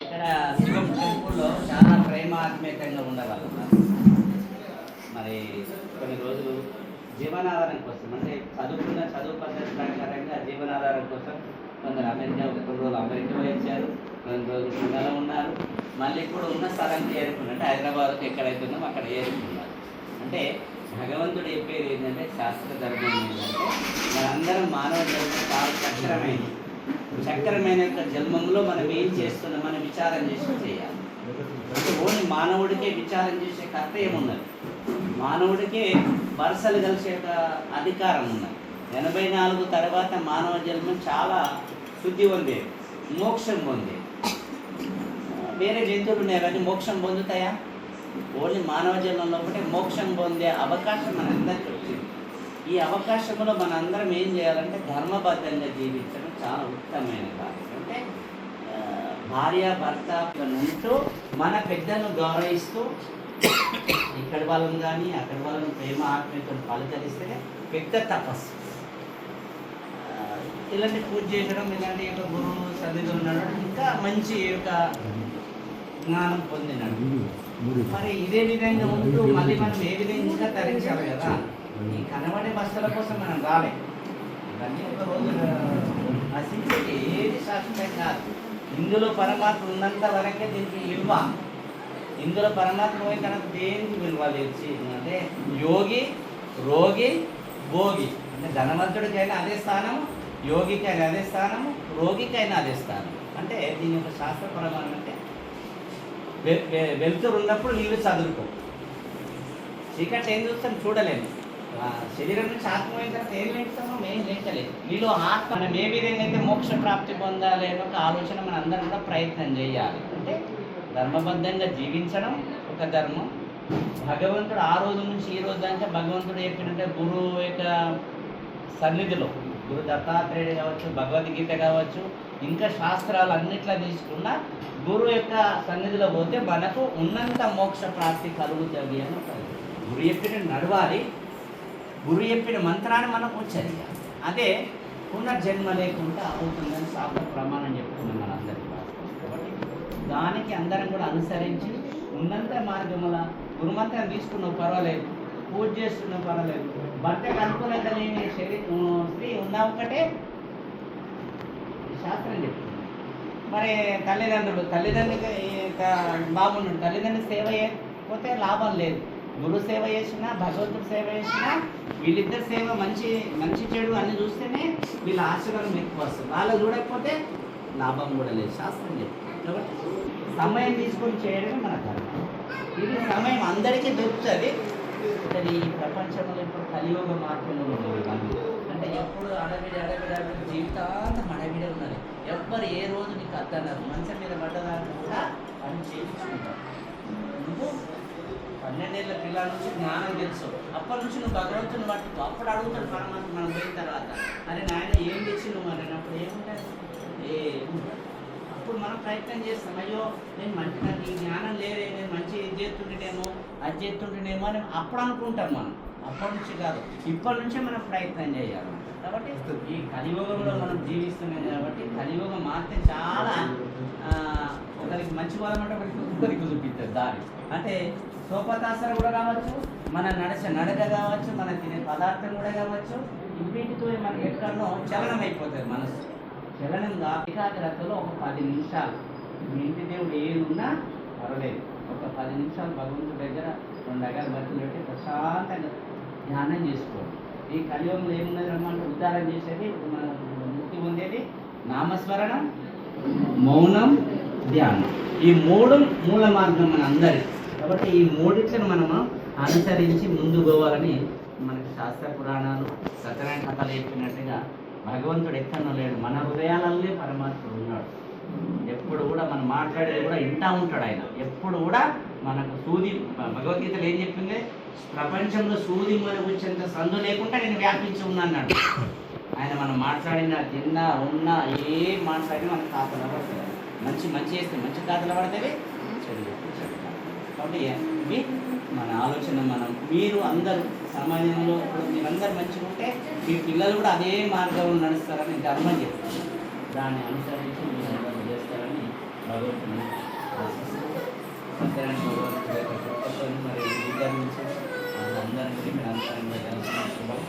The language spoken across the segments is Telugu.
ఇక్కడ శివం టెంపుల్లో చాలా ప్రేమ ఆత్మీయతంగా ఉండేవాళ్ళు. మరి కొన్ని రోజులు జీవనాధారం కోసం అంటే చదువుకున్న చదువు పద్ధతి ప్రకారంగా జీవనాధారం కోసం కొందరు అమెరికా కొన్ని రోజులు అమెరికా వచ్చారు కొన్ని రోజులు పుణెలో ఉన్నారు. మళ్ళీ ఇప్పుడు ఉన్న స్థలానికి చేరుకున్నారు. అంటే హైదరాబాద్కి ఎక్కడైతే ఉన్నాం అక్కడ చేరుకున్నారు. అంటే భగవంతుడు చెప్పేది ఏంటంటే శాస్త్ర ధర్మం ఏంటంటే మనందరం మానవ జన్మ చాలా చక్రమైంది చక్రమైన జన్మంలో మనం ఏం చేస్తున్నాం మనం విచారం చేసి చేయాలి. అంటే ఓన్లీ మానవుడికే విచారం చేసే కర్తవ్యం ఉన్నది మానవుడికే వరుసలు కలిసే ఒక అధికారం ఉన్నది. ఎనభై నాలుగు తర్వాత మానవ జన్మం చాలా శుద్ధి పొందేది మోక్షం పొందేది. వేరే జంతువులు ఉన్నాయి అవన్నీ మోక్షం పొందుతాయా? ఓన్లీ మానవ జన్మలో ఒకటే మోక్షం పొందే అవకాశం మనందరికీ వచ్చింది. ఈ అవకాశంలో మనందరం ఏం చేయాలంటే ధర్మబద్ధంగా జీవించడం చాలా ఉత్తమమైన కార్యం అంటే భార్య భర్త ఉంటూ మన పెద్దలను గౌరవిస్తూ ఇక్కడి వాళ్ళని కానీ అక్కడి వాళ్ళని ప్రేమ ఆత్మీయతను పలకరిస్తేనే పెద్ద తపస్సు. ఇలాంటి పూజ చేయడం ఇలాంటి యొక్క గురువు సన్నిధి ఉన్నాడు ఇంకా మంచి యొక్క జ్ఞానం పొందినాడు మరి ఇదే విధంగా ఉంటూ మళ్ళీ మనం ఏ విధంగా ఇంకా తరించాలి కదా? ఈ కనబడే బస్తల కోసం మనం రాలే. ఇవన్నీ ఒక రోజు నశించేది ఏది శాశ్వతం కాదు. ఇందులో పరమాత్మ ఉన్నంత వరకే దీనికి విలువ ఇందులో పరమాత్మ పోయి కనుక దేనికి విలువ లేచి అంటే యోగి రోగి భోగి. అంటే ధనవంతుడికైనా అదే స్థానం యోగికైనా అదే స్థానము రోగికైనా అదే స్థానం. అంటే దీని యొక్క శాస్త్ర ప్రమాణం అంటే వె- వెలుతురు ఉన్నప్పుడు నీళ్ళు చదువుకో చీకటి ఏం చూస్తాను చూడలేము. శరీరం నుంచి ఆత్మ తర్వాత ఏం లేస్తామో మేము లేకలేదు నీలో ఆత్మ మనం ఏ విధంగా అయితే మోక్ష ప్రాప్తి పొందాలి అనే ఒక ఆలోచన మన అందరం కూడా ప్రయత్నం చేయాలి. అంటే ధర్మబద్ధంగా జీవించడం ఒక ధర్మం. భగవంతుడు ఆ రోజు నుంచి ఈ రోజు దాకా భగవంతుడు చెప్పినట్టే గురువు యొక్క సన్నిధిలో గురు దత్తాత్రేయుడు కావచ్చు భగవద్గీత కావచ్చు ఇంకా శాస్త్రాలు అన్నిట్లో తీసుకున్న గురువు యొక్క సన్నిధిలో పోతే మనకు ఉన్నంత మోక్ష ప్రాప్తి కలుగుతుంది అని ఒక గురు చెప్పిన నడవాలి. గురు చెప్పిన మంత్రాన్ని మనం ఉచ్చరించాలి అదే పునర్జన్మ లేకుండా అవుతుందని శాస్త్ర ప్రమాణం చెప్తున్నాం మనందరికీ కాబట్టి దానికి అందరం కూడా అనుసరించి ఉన్నంత మార్గముల గురుమంత్రం తీసుకున్నావు పర్వాలేదు పూజ చేస్తున్నావు పర్వాలేదు భర్తకు అనుకూలంగా లేని శరీరం స్త్రీ ఉన్నా ఒకటే శాస్త్రం చెప్తుంది. మరి తల్లిదండ్రులు తల్లిదండ్రులకి బాగున్నాడు తల్లిదండ్రులు సేవ పోతే లాభం లేదు. గురు సేవ చేసినా భగవంతుడు సేవ చేసినా వీళ్ళిద్దరి సేవ మంచి మంచి చెడు అన్ని చూస్తేనే వీళ్ళ ఆశీర్వాదం ఎక్కువ వస్తుంది. వాళ్ళు చూడకపోతే లాభం కూడా లేదు. శాస్త్రం చెప్తుంది. సమయం తీసుకొని చేయడమే మన ధర్మం. ఇది సమయం అందరికీ దొరుకుతుంది. కానీ ఈ ప్రపంచంలో ఇప్పుడు కలియుగ మార్పులు ఉన్నాయి అంటే ఎప్పుడు అడవిడి అడవిడి అడవిడి జీవితాంతం అడవిడే ఉన్నది. ఎవ్వరు ఏ రోజు నీకు అద్దన్నారు మంచం మీద పడ్డదాన్ని కూడా పని చేయించుకుంటారు. నువ్వు పన్నెండేళ్ళ పిల్లల నుంచి జ్ఞానం తెలుసు. అప్పటి నుంచి నువ్వు భగవంతుని పట్టుకో అప్పుడు అడుగుతాడు పరమాత్మ మనం పోయిన తర్వాత. అరే నాయన ఏం తెచ్చి నువ్వు మరి? అప్పుడు ఏముంటాయి ఏ అప్పుడు మనం ప్రయత్నం చేస్తాం. అయ్యో నేను మంచి నాకు ఈ జ్ఞానం లేదే నేను మంచి ఇది చేస్తుంటేనేమో అది చేస్తుంటేనేమో అని అప్పుడు అనుకుంటాం మనం. అప్పటి నుంచి కాదు. ఇప్పటి నుంచే మనం ప్రయత్నం చేయాలి. కాబట్టి ఈ కలియుగంలో మనం జీవిస్తున్నాం కాబట్టి కలియుగం మాత్రం చాలా ఒకరికి మంచి వాళ్ళమంటే ఒకరికి ఒకరికి చూపిస్తారు దారి. అంటే సోపతాసన కూడా కావచ్చు మన నడచ నడక కావచ్చు మన తినే పదార్థం కూడా కావచ్చు వీటితో మనకి ఎక్కడో చలనం అయిపోతుంది మనసు. చలనంగా ఏకాగ్రతలో ఒక పది నిమిషాలు. మీ ఇంటి దేవుడు ఏది ఉన్నా పర్వాలేదు. ఒక పది నిమిషాలు భగవంతుడి దగ్గర రెండు అగారు బతులు పెట్టి ప్రశాంతంగా ధ్యానం చేసుకోండి. ఈ కలియుగంలో ఏమున్నది రమ్మంటే ఉద్ధారం చేసేది మన ముక్తి పొందేది నామస్మరణం మౌనం ధ్యానం ఈ మూడు మూల మార్గం మన అందరి కాబట్టి ఈ మూడిట్లను మనము అనుసరించి ముందు పోవాలని మనకి శాస్త్ర పురాణాలు సత్యనారాయణ కథలు చెప్పినట్టుగా భగవంతుడు ఎక్కడ లేడు. మన హృదయాలలోనే పరమాత్ముడు ఉన్నాడు. ఎప్పుడు కూడా మనం మాట్లాడేది కూడా ఇంటా ఉంటాడు ఆయన. ఎప్పుడు కూడా మనకు సూది భగవద్గీతలు ఏం చెప్పింది? ప్రపంచంలో సూది మన వచ్చేంత సందు లేకుండా నేను వ్యాపించి ఉన్నా ఆయన మనం మాట్లాడినా తిన్నా ఉన్నా ఏం మాట్లాడినా మన ఖాతాలో మంచి మంచి చేస్తే మంచి ఖాతాలో పడుతుంది చెడు కాబట్టి ఇవి మన ఆలోచన మనం మీరు అందరూ సమాజంలో ఇప్పుడు మీరందరూ మంచిగా ఉంటే మీ పిల్లలు కూడా అదే మార్గంలో నడుస్తారని ధర్మం చెప్తాను దాన్ని అనుసరించి మీరు చేస్తారని భగవంతుని ఆశిస్తూ సత్యనారాయణ మరి నుంచి అందరికీ ఇక్కడ అంతరంగా కలిసిన శుభం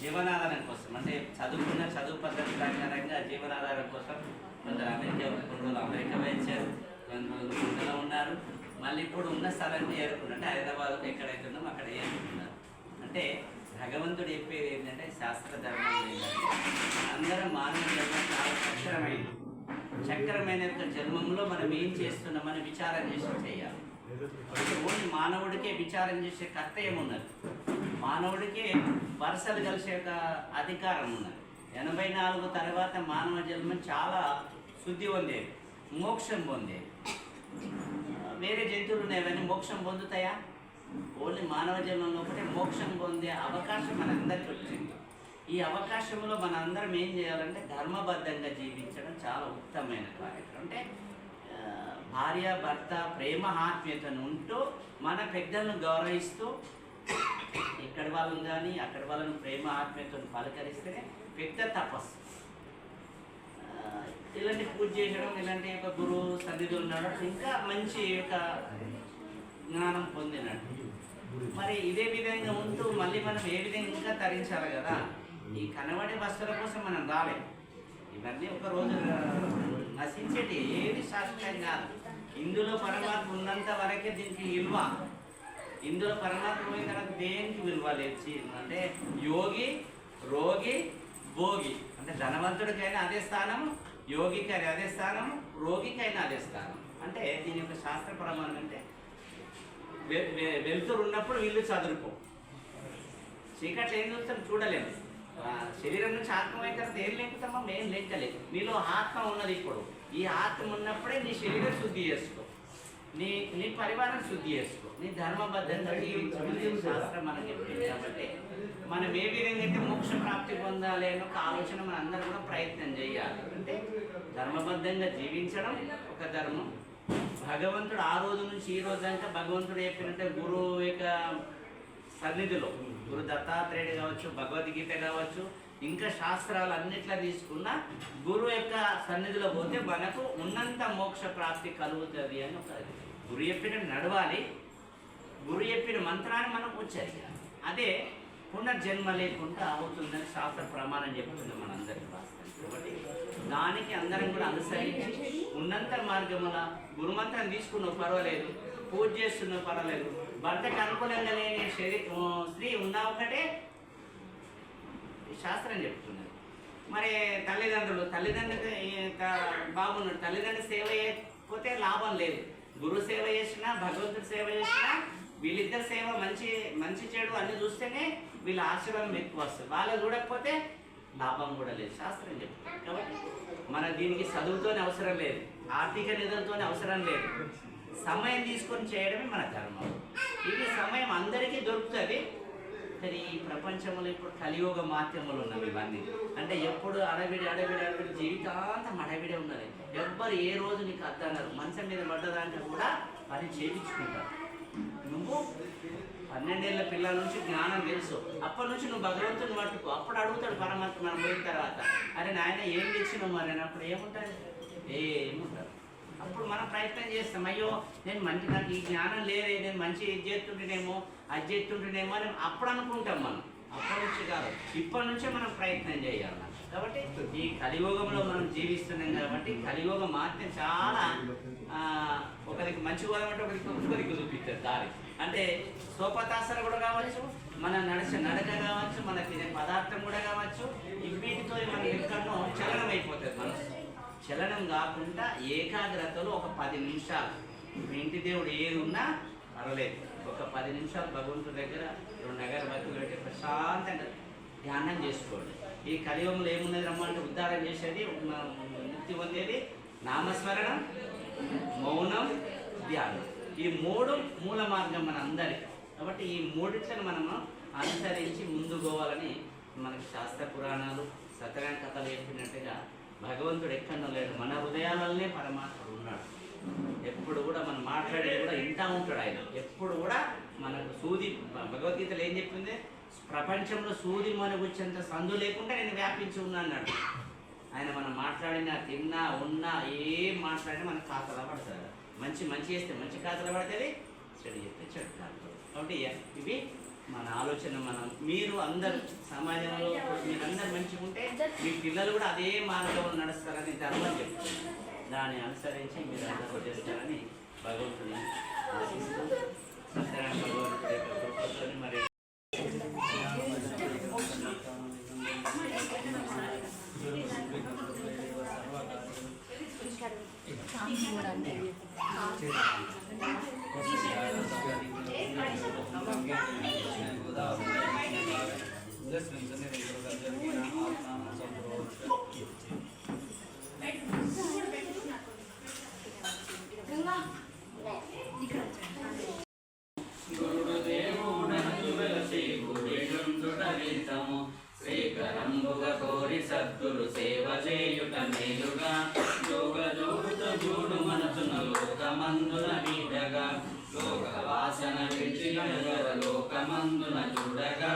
జీవనాధారం కోసం అంటే చదువుకున్న చదువు పద్ధతి ప్రకారంగా జీవనాధారం కోసం కొందరు అమెరికా కొందరు అమెరికా వేయించారు కొందరు ఉన్నారు. మళ్ళీ ఇప్పుడు ఉన్న స్థలాన్ని ఏరుకున్నట్టు హైదరాబాద్లో ఎక్కడైతే ఉన్నామో అక్కడ ఏరుకున్నారు అంటే భగవంతుడు చెప్పేది ఏంటంటే శాస్త్ర ధర్మం ఏంటంటే అందరం మానవ జన్మ చాలా చక్రమైంది చక్రమైన యొక్క జన్మంలో మనం ఏం చేస్తున్నామని విచారం చేసి చేయాలి. ఓన్లీ మానవుడికే విచారం చేసే కర్త ఏమున్నది మానవుడికి వరుసలు కలిసే ఒక అధికారం ఉన్నది. ఎనభై నాలుగు తర్వాత మానవ జన్మం చాలా శుద్ధి పొందేవి మోక్షం పొందేది. వేరే జంతువులు ఉన్నాయి మోక్షం పొందుతాయా? ఓన్లీ మానవ జన్మంలో ఒకటే మోక్షం పొందే అవకాశం మనందరికీ వచ్చింది. ఈ అవకాశంలో మనందరం ఏం చేయాలంటే ధర్మబద్ధంగా జీవించడం చాలా ఉత్తమమైన కార్యక్రమం. అంటే భార్య భర్త ప్రేమ ఆత్మీయతను ఉంటూ మన పెద్దలను గౌరవిస్తూ ఇక్కడ వాళ్ళని కానీ అక్కడ వాళ్ళని ప్రేమ ఆత్మీయతను పలకరిస్తేనే పెద్ద తపస్సు. ఇలాంటి పూజ చేయడం ఇలాంటి ఒక గురువు సన్నిధులు ఉండడం ఇంకా మంచి యొక్క జ్ఞానం పొందినట్టు. మరి ఇదే విధంగా ఉంటూ మళ్ళీ మనం ఏ విధంగా ఇంకా తరించాలి కదా? ఈ కనబడే వస్తువుల కోసం మనం రాలేం. ఇవన్నీ ఒక రోజు నశించేటి ఏది శాశ్వతం కాదు. ఇందులో పరమాత్మ ఉన్నంత వరకే దీనికి విలువ ఇందులో పరమాత్మ అయిన తర్వాత దేనికి విలువ లేచి? అంటే యోగి రోగి భోగి. అంటే ధనవంతుడికైనా అదే స్థానం యోగికైనా అదే స్థానం రోగికైనా అదే స్థానం అంటే దీని యొక్క శాస్త్ర ప్రమాణం అంటే వెలుతురు ఉన్నప్పుడు వీళ్ళు చదువుకో చీకట్లు ఏం చూస్తాం? చూడలేము. శరీరం నుంచి ఆత్మ అయిన తర్వాత ఏం లెంకుతామో మేము లెక్కలేదు. నీలో ఆత్మ ఉన్నది ఇప్పుడు. ఈ ఆత్మ ఉన్నప్పుడే నీ శరీరం శుద్ధి చేసుకో. నీ నీ పరివారం శుద్ధి చేసుకో. నీ ధర్మబద్ధంగా జీవించమని శాస్త్రం మనకి చెప్పింది కాబట్టి మనం ఏ విధంగా అయితే మోక్ష ప్రాప్తి పొందాలి అనే ఒక ఆలోచన మన అందరం కూడా ప్రయత్నం చేయాలి. అంటే ధర్మబద్ధంగా జీవించడం ఒక ధర్మం. భగవంతుడు ఆ రోజు నుంచి ఈ రోజు దాకా భగవంతుడు చెప్పినట్టే గురువు యొక్క సన్నిధిలో గురు దత్తాత్రేయుడు కావచ్చు భగవద్గీత కావచ్చు ఇంకా శాస్త్రాలు అన్నిట్లా తీసుకున్న గురువు యొక్క సన్నిధిలో పోతే మనకు ఉన్నంత మోక్ష ప్రాప్తి కలుగుతుంది అని ఒక గురు చెప్పిన నడవాలి గురు చెప్పిన మంత్రాన్ని మనం ఉచ్చరించాలి. అదే పునర్జన్మ లేకుండా అవుతుందని శాస్త్ర ప్రమాణం చెప్తుంది మనందరికీ కాబట్టి దానికి అందరం కూడా అనుసరించి ఉన్నంత మార్గముల గురుమంత్రం తీసుకున్నావు పర్వాలేదు పూజ చేస్తున్నావు పర్వాలేదు భర్తకు అనుకూలంగా లేని శరీ స్త్రీ ఉన్నా ఒకటే శాస్త్రం చెప్తున్నది. మరి తల్లిదండ్రులు తల్లిదండ్రులు బాగున్నాడు తల్లిదండ్రులు సేవ చేయకపోతే లాభం లేదు. గురు సేవ చేసినా భగవంతుడి సేవ చేసినా వీళ్ళిద్దరి సేవ మంచి మంచి చెడు అన్ని చూస్తేనే వీళ్ళ ఆశీర్వాదం ఎక్కువ వస్తుంది. వాళ్ళు చూడకపోతే లాభం కూడా లేదు. శాస్త్రం చెప్తుంది. కాబట్టి మన దీనికి చదువుతోనే అవసరం లేదు. ఆర్థిక నిధులతోనే అవసరం లేదు. సమయం తీసుకొని చేయడమే మన ధర్మం. ఇది సమయం అందరికీ దొరుకుతుంది. కానీ ఈ ప్రపంచంలో ఇప్పుడు కలియుగ మాధ్యములు ఉన్నవి ఇవన్నీ. అంటే ఎప్పుడు అడవిడి అడవిడి అడవిడి జీవితాంతం అడవిడే ఉన్నది. ఎవ్వరు ఏ రోజు నీకు అద్దన్నారు మంచం మీద పడ్డదాంట్లో కూడా పని చేయించుకుంటారు. నువ్వు పన్నెండేళ్ళ పిల్లల నుంచి జ్ఞానం తెలుసు. అప్పటి నుంచి నువ్వు భగవంతుని పట్టుకో. అప్పుడు అడుగుతాడు పరమాత్మ మనం పోయిన తర్వాత. అరే నాయన ఏం తెచ్చినావు మరి? అని అప్పుడు ఏముంటుంది? అప్పుడు మనం ప్రయత్నం చేస్తాం. అయ్యో నేను మంచి నాకు ఈ జ్ఞానం లేదే నేను మంచి ఇది చేస్తుంటేనేమో అది చేస్తుంటేనేమో అని అప్పుడు అనుకుంటాం మనం. అప్పటి నుంచి కాదు. ఇప్పటి నుంచే మనం ప్రయత్నం చేయాలి కాబట్టి ఈ కలియుగంలో మనం జీవిస్తున్నాం కాబట్టి కలియుగం మాత్రం చాలా ఆ, ఒకరికి మంచి పోదామంటే ఒకరికి ఒకరికి చూపిస్తారు దారి. అంటే సోపతాసన కూడా కావచ్చు మన నడిచే నడక కావచ్చు మన తినే పదార్థం కూడా కావచ్చు వీటితో మనం ఎక్కడో చలనం అయిపోతుంది మనసు. చలనం కాకుండా ఏకాగ్రతలో ఒక పది నిమిషాలు. ఇంటి దేవుడు ఏది ఉన్నా పర్వాలేదు. ఒక పది నిమిషాలు భగవంతుడి దగ్గర రెండు అగరబత్తులు పెట్టి ప్రశాంతంగా ధ్యానం చేసుకోండి. ఈ కలియుగంలో ఏమున్నది రమ్మంటే ఉద్ధారం చేసేది ముక్తి పొందేది నామస్మరణం మౌనం ధ్యానం. ఈ మూడు మూల మార్గం మన అందరి. కాబట్టి ఈ మూడిట్లను మనము అనుసరించి ముందు పోవాలని మనకు శాస్త్ర పురాణాలు సత్యనారాయణ కథలు చెప్పినట్టుగా భగవంతుడు ఎక్కడ లేడు. మన హృదయాలనే పరమాత్ముడు ఉన్నాడు. ఎప్పుడు కూడా మనం మాట్లాడేది కూడా ఇంటా ఉంటాడు ఆయన. ఎప్పుడు కూడా మనకు సూది భగవద్గీతలో ఏం చెప్పింది? ప్రపంచంలో సూది మనకు వచ్చేంత సందు లేకుండా నేను వ్యాపించి ఉన్నా అన్నాడు. ఆయన మనం మాట్లాడినా తిన్నా ఉన్నా ఏం మాట్లాడినా మనకు ఖాతాలో పడతాడు మంచి మంచి చేస్తే మంచి ఖాతాలో పడుతుంది చెడు చేస్తే చెడు ఖాతాలో కాబట్టి ఇవి మన ఆలోచన మనం మీరు అందరు సమాజంలో మీరందరూ మంచిగా ఉంటే మీ పిల్లలు కూడా అదే మార్గంలో నడుస్తారని ధర్మం చెప్తారు దాన్ని అనుసరించి మీరు అందరూ చేస్తారని భగవంతుని ఆశిస్తూ సత్యనారాయణ భగవంతుడి యొక్క మరి Listen, Sunny, లోకమందున చూడగా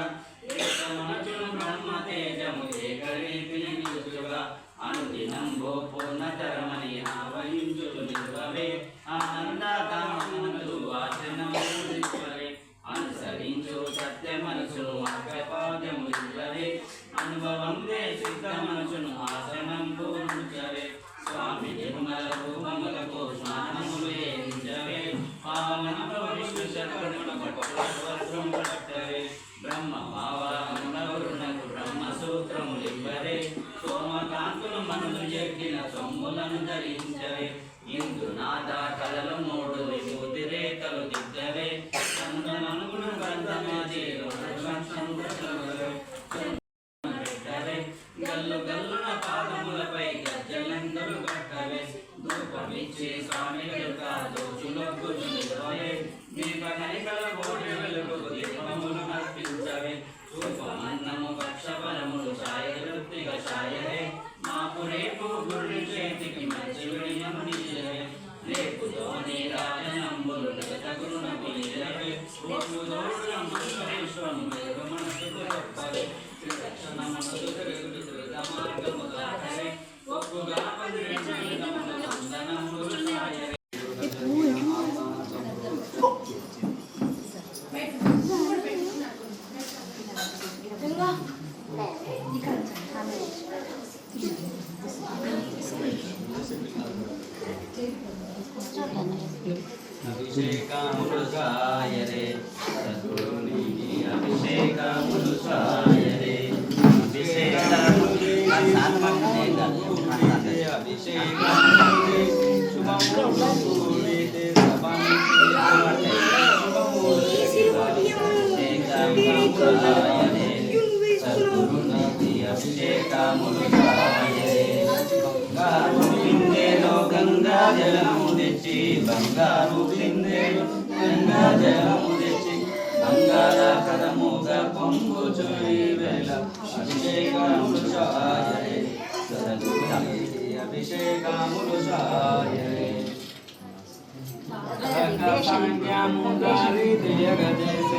మనులు ఎక్కిన సొమ్ములను ధరించవే ఇందు నాద కలలు మూడు విభూతి రేఖలు దిద్దవే చందనమును గంధమాది పెట్టవే గల్లు గల్లున పాదములపై గజ్జలందరూ కట్టవే ధూపమిచ్చి స్వామి వెలుక దోచులకు నిలవే దీప కనికల కోటి వెలుగు దీపములు అర్పించవే ధూపమన్నము భక్షఫలములు ఛాయవృత్తిగా ఛాయవే మాకు రేపు గురి చేతికి మంచి విడియము నిలవే రేపు ధోని రాజనంబులు జగతగురున పిలిచవే రోజు దోషుల మనసు మనసుకు చెప్పవే త్రిదక్షణ మనసు తిరుగుడు త్రిద మార్గము దాటవే ఒప్పుగా పదిరెండు వందనములు ఛాయవే అభిషేకములు సాయరే సద్గురునికి అభిషేకములు సాయరే అభిషేకములు సాత్మకమే అభిషేకములు సాయరే బంగారు బిందెలో గంగా జలము తెచ్చి బంగారు గంగా జలము తెచ్చి పొంగు వేళ అభిషేకములు సాయరే అభిషేకములు సాయరే సంఖ్యాము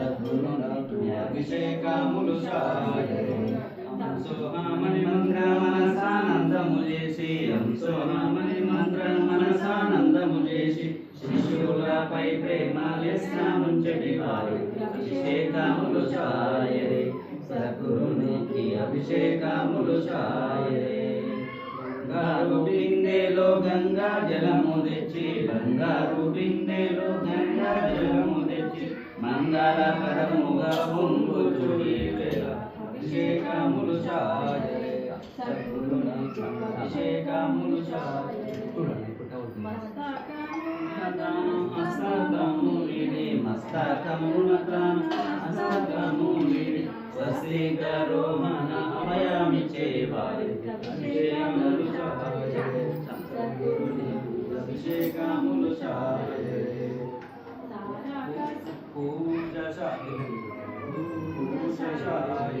సద్గురుని అభిషేకములు సోహామణి మంత్ర మనసానందము చేసి సోహామణి మంత్ర మనసానందము చేసి శిష్యులపై ప్రేమ లెస్నాముంచటి వారి అభిషేకములు సాయరే సద్గురునికి అభిషేకములు సాయరే బంగారు బిందెలో గంగా జలం మంగళ కరముగా అభిషేకములు అభిషేకములు అస్తకము విడి మస్తకమునతాను అస్తకము విడి సశేఖరో మన అభయామి చేవాలి అభిషేకములు అభిషేక शशाय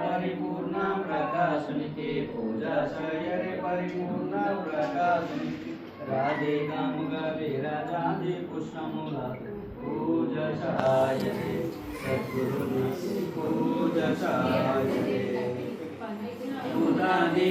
परिपूर्ण प्रकाशनिके पूजाशय रे परिपूर्ण प्रकाशनिके राधे काम गवे राधे पुष्पमूला पूजाशय रे सद्गुरुनित्य पूजाशय रे भूतानि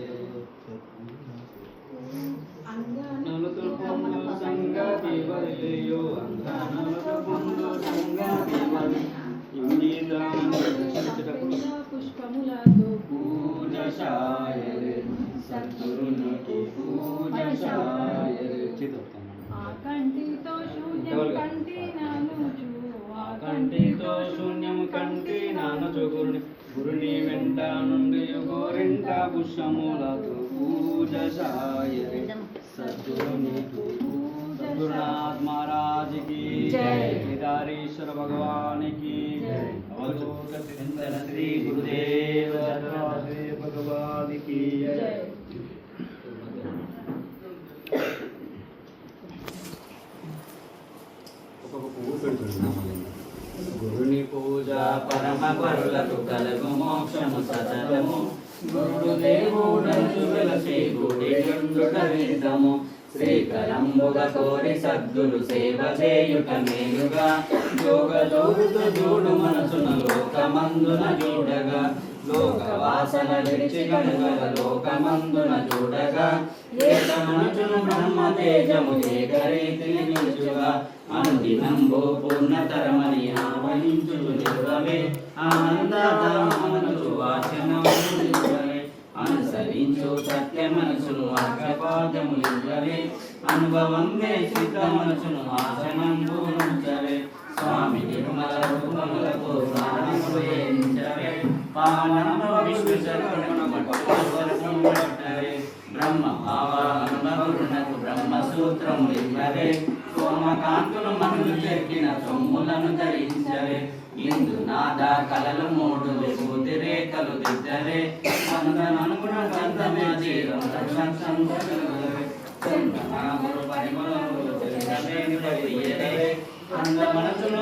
పూజసాయరే సద్గురునికి సద్గురునాథ్ महाराज की जय। केदारेश्वर भगवान की अवधूत चिंतन श्री गुरुदेव दत्तात्रेय भगवान की జై గురుని పూజ పరమ పరులకు కలగు మోక్షము సతతము గురుడు వెలసి గుడి గుండుట శ్రీకరంబుగ కోరి సద్గురు సేవ చేయుట మేలుగా యోగ జోగుతు జోడు మనసున లోకమందున చూడగా. లోక వాసన విడిచి కనుగల లోకమందున చూడగా. ఏక మనసును బ్రహ్మ తేజము ఏకరీతిని నిలుచుగా. అనుదినంబో పూర్ణతరమని ఆవహించు నిర్వమే ఆనందమనసు వాచనమే అనుసరించు సత్య మనసును అగ్రపాదము ఇవ్వవే అనుభవం సిద్ధ మనసును ఆసనంబు ఉంచవే స్వామి నిర్మల రూపములకు ప్రాణములు ఎంచవే పావనమ విష్ణు శరణము బ్రహ్మ భావానుభవునకు బ్రహ్మ సూత్రము ఇవ్వవే సోమకాంతులు మనులు చెక్కిన సొమ్ములను ధరించవే నాద కలలు మూడు విభూతి రేఖలు దిద్దరే. అందననుగుణ గంధమే జీరం సంతోషమే పరిమళములు అంద మనసును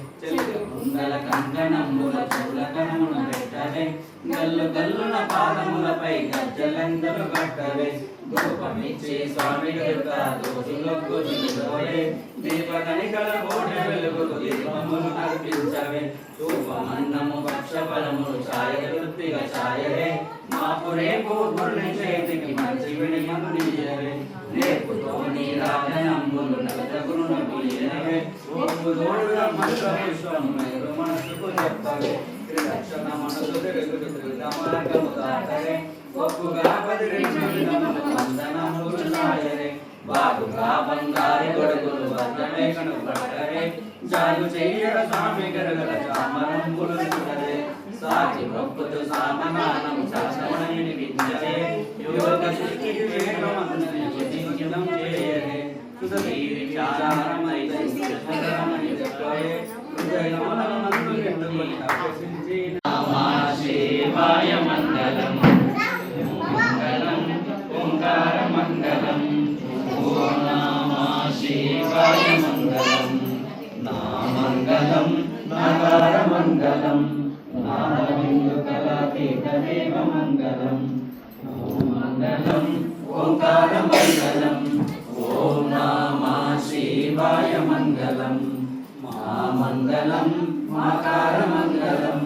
చెలువు కంకణముల చూలకనమును పెట్టవే గల్లు గల్లున పాదములపై గజ్జలందరూ కట్టవే రూపమిచ్చి స్వామి యొక్క దోషులకు దిగుదోయే దీపకనికల కోటి వెలుగులు దీపములు అర్పించవే ధూపమన్నము భక్ష ఛాయ వృత్తిగా ఛాయవే మాపు రేపు గురుని చేతికి మంచి వినియము నీయవే రేపుతో నీ రాజనంబులు నగద గురును నీయవే ఓపు బంగారు గొడుగులు భద్రమే కనుపట్టరే జాగు చెయ్యర స్వామి గరగల చామరంబులు చూడరే సాచి భక్తులు సామగానం శాస్త్రమని వినిపించరే యోగ సృష్టికి వేగమందని శుద్ధించడం చేయరే శివాయ మంగళం మంగళం ఓంకార మంగళం ఓం నమః శివాయ మంగళం నా మంగళం నకార మంగళం మంగళం ఓం మంగళం ఓంకార మంగళం మంగళం మా మంగళం మాకార మంగళం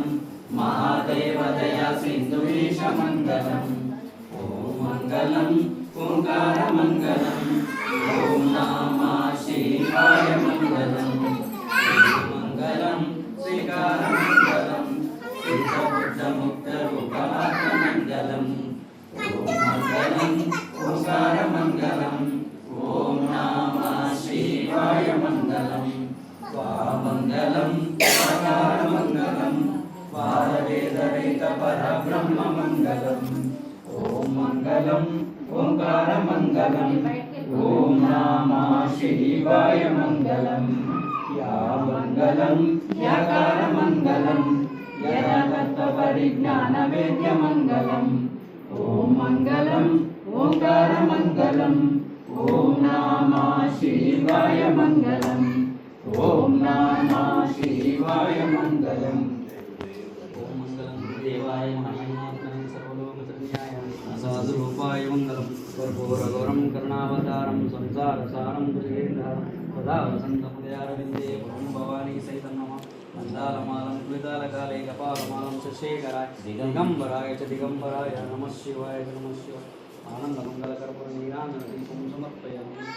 మహా దేవతయా సింధురీశమంగళం ఓం మంగళం ఓంకారమంగళం ఓం మంగళం ఓం మంగళం ఓంకారమంగళం ఓం నమ శివాయ మంగళం యా మంగళం యాకారమంగళం యథాతత్వ పరిజ్ఞాన వేద్య మంగళం ఓం మంగళం ఓంకారమంగళం ఓం నమ శివాయ మంగళం ఓం నమ శివాయ మంగళం ఓం वासुरूपायमङ्गलं कर्पूरगौरं करुणावतारं संसारसारं तदा वसन्तमुदयारविन्दे परं भवानी सहितं नमः मन्दालमालं कृतालकाले कपालमालं शशेखराय दिगम्बराय च दिगम्बराय नमः शिवाय नमः शिवाय आनन्दमङ्गलकर्पूरनीरानदीपं समर्पयामि